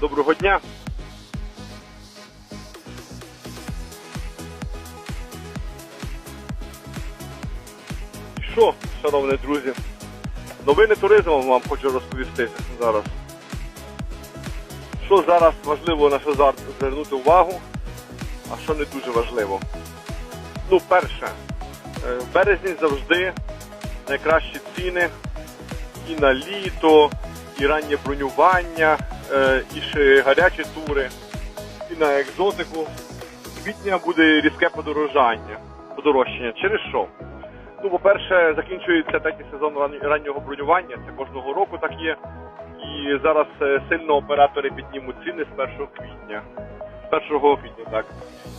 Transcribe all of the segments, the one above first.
Доброго дня. Що, шановні друзі? Новини туризму вам хочу розповісти зараз. Що зараз важливо на що звернути увагу, а що не дуже важливо. Ну, перше, е, в березні завжди найкращі ціни і на літо, і раннє бронювання, і ще гарячі тури, і на екзотику. Квітня буде різке подорожання, подорожчання. Через що? Ну, по-перше, закінчується третій сезон раннього бронювання, це кожного року так є. І зараз е, сильно оператори піднімуть ціни з 1 квітня. З 1 квітня, так.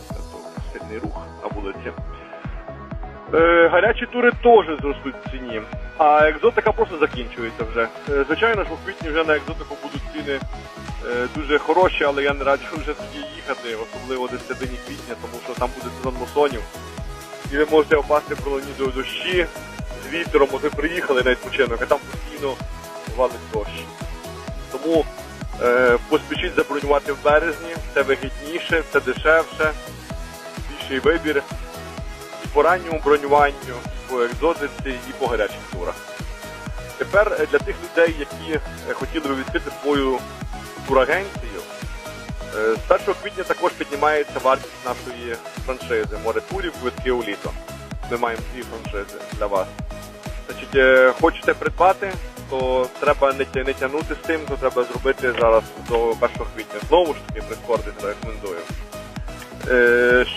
Це сильний рух на вулиці. Е, гарячі тури теж зростуть в ціні, а екзотика просто закінчується вже. Е, звичайно ж, у квітні вже на екзотику будуть ціни е, дуже хороші, але я не раджу вже тоді їхати, особливо десь середині квітня, тому що там буде сезон мусонів. І ви можете впасти в пролоні до дощі з вітером, от приїхали на відпочинок, а там постійно валить дощ. Тому е, поспішіть забронювати в березні, це вигідніше, це дешевше, більший вибір і по ранньому бронюванню, по екзотиці, і по гарячих турах. Тепер е, для тих людей, які е, хотіли би відкрити свою турагенцію, е, з 1 квітня також піднімається вартість нашої франшизи море турів, квитки у літо. Ми маємо дві франшизи для вас. Значить, хочете придбати, то треба не, тягнути з тим, то треба зробити зараз до 1 квітня. Знову ж таки, прискоритися рекомендую.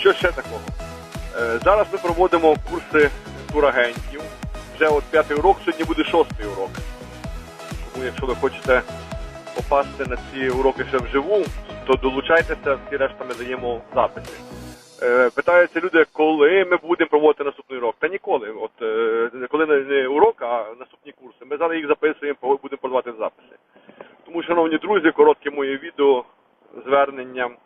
Що ще такого? Зараз ми проводимо курси турагентів. Вже от п'ятий урок, сьогодні буде шостий урок. Тому якщо ви хочете попасти на ці уроки ще вживу, то долучайтеся, всі решта ми даємо записи. Е, Питаються люди, коли ми будемо проводити наступний урок. Та ніколи. От е, коли не- урок, а наступні курси. Ми зараз їх записуємо, будемо подавати записи. Тому, шановні друзі, коротке моє відео зверненням.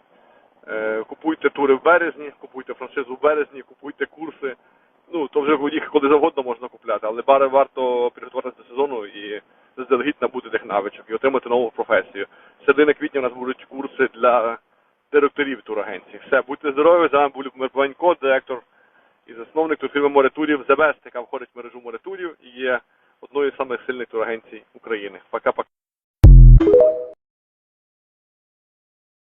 Е, Купуйте тури в березні, купуйте франшизу в березні, купуйте курси. Ну, то вже їх коли завгодно можна купляти, але бари варто підготуватися до сезону і заздалегідь набути тих навичок і отримати нову професію. Середини квітня у нас будуть курси для директорів турагенцій. Все, будьте здорові, з вами був Любомир директор і засновник турфірми Моретурів The Best, яка входить в мережу Моретурів і є одною з самих сильних турагенцій України. Пока-пока.